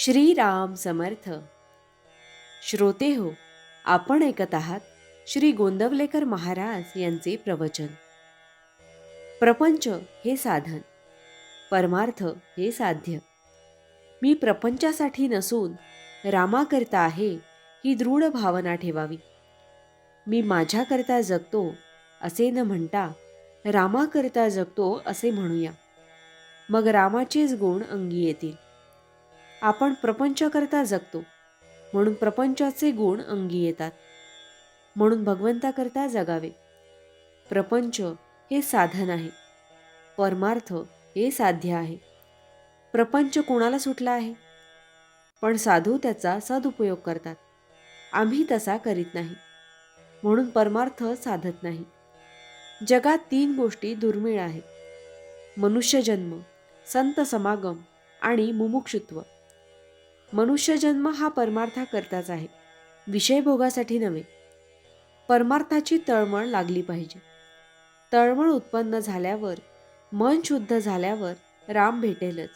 श्रीराम समर्थ. श्रोते हो आपण ऐकत आहात श्री गोंदवलेकर महाराज यांचे प्रवचन. प्रपंच हे साधन परमार्थ हे साध्य. मी प्रपंचासाठी नसून रामाकरता आहे ही दृढ भावना ठेवावी. मी माझ्याकरता जगतो असे न म्हणता रामाकरता जगतो असे म्हणूया. मग रामाचेच गुण अंगी येतील. आपण प्रपंचाकरता जगतो. म्हणून प्रपंचाचे गुण अंगी येतात. म्हणून भगवंताकरता जगावे. प्रपंच हे साधन आहे. परमार्थ हे साध्य आहे. प्रपंच कोणाला सुटला आहे? पण साधू त्याचा सदुपयोग करतात. आम्ही तसा करीत नाही. म्हणून परमार्थ साधत नाही. जगात तीन गोष्टी दुर्मिळ आहेत. मनुष्यजन्म संत समागम आणि मुमुक्षुत्व. मनुष्यजन्म हा परमार्थाकरताच आहे. विषयभोगासाठी नव्हे. परमार्थाची तळमळ लागली पाहिजे. तळमळ उत्पन्न झाल्यावर मन शुद्ध झाल्यावर राम भेटेलच.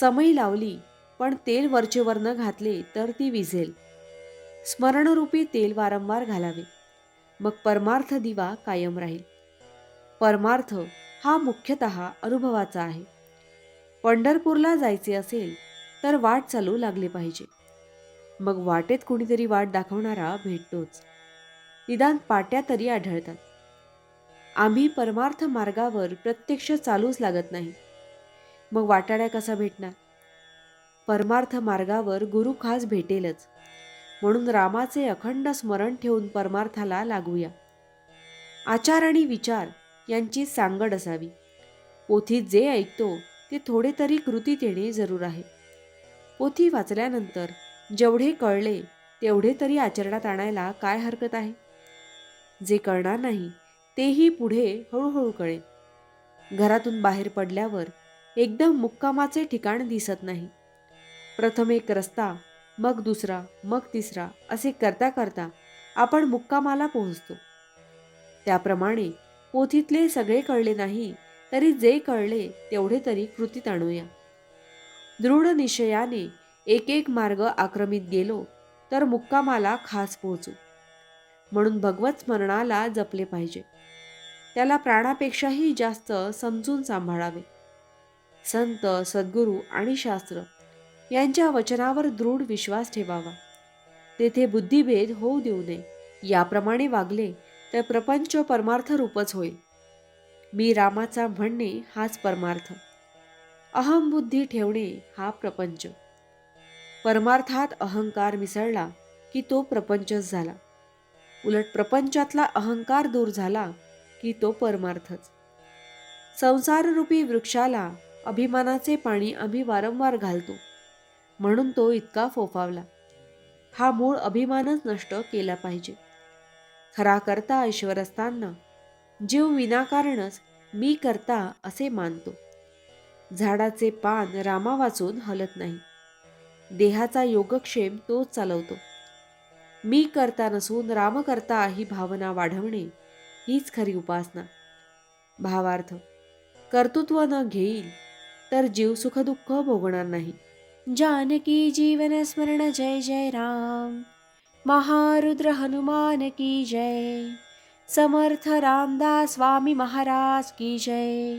समई लावली पण तेल वरचेवर न घातले तर ती विझेल. स्मरणरूपी तेल वारंवार घालावे. मग परमार्थ दिवा कायम राहील. परमार्थ हा मुख्यतः अनुभवाचा आहे. पंढरपूरला जायचे असेल तर वाट चालू लागले पाहिजे. मग वाटेत कुणीतरी वाट दाखवणारा भेटतोच. निदान पाट्या तरी आढळतात. आम्ही परमार्थ मार्गावर प्रत्यक्ष चालूच लागत नाही. मग वाटाड्या कसा भेटणार? परमार्थ मार्गावर गुरु खास भेटेलच. म्हणून रामाचे अखंड स्मरण ठेवून परमार्थाला लागूया. आचार आणि विचार यांची सांगड असावी. पोथीत जे ऐकतो ते थोडे तरी कृतीत येणे जरूर आहे. पोथी वाचल्यानंतर जेवढे कळले तेवढे तरी आचरणात आणायला काय हरकत आहे? जे कळणार नाही तेही पुढे हळूहळू कळेल. घरातून बाहेर पडल्यावर एकदम मुक्कामाचे ठिकाण दिसत नाही. प्रथम एक रस्ता मग दुसरा मग तिसरा असे करता करता आपण मुक्कामाला पोहोचतो. त्याप्रमाणे पोथीतले सगळे कळले नाही तरी जे कळले तेवढे तरी कृतीत आणूया. दृढ निश्चयाने एक एक मार्ग आक्रमित गेलो तर मुक्कामाला खास पोहोचू. म्हणून भगवत स्मरणाला जपले पाहिजे. त्याला प्राणापेक्षाही जास्त समजून सांभाळावे. संत सद्गुरू आणि शास्त्र यांच्या वचनावर दृढ विश्वास ठेवावा. तेथे बुद्धिभेद होऊ देऊ नये. याप्रमाणे वागले तर प्रपंच परमार्थ रूपच होईल. मी रामाचा म्हणणे हाच परमार्थ. अहमबुद्धी ठेवणे हा प्रपंच. परमार्थात अहंकार मिसळला की तो प्रपंचच झाला. उलट प्रपंचातला अहंकार दूर झाला की तो परमार्थच. संसाररूपी वृक्षाला अभिमानाचे पाणी आम्ही वारंवार घालतो. म्हणून तो इतका फोफावला. हा मूळ अभिमानच नष्ट केला पाहिजे. खरा करता ईश्वर असताना जीव विनाकारणच मी करता असे मानतो. झाडाचे पान रामा वाचून हलत नाही. देहाचा योगक्षेम तोच चालवतो. मी करता नसून राम करता ही भावना वाढवणे हीच खरी उपासना. भावार्थ कर्तृत्व न घेईल तर जीव सुखदुःख भोगणार नाही. जानकी जीवन स्मरण जय जय राम. महारुद्र हनुमान की जय. समर्थ रामदास स्वामी महाराज की जय.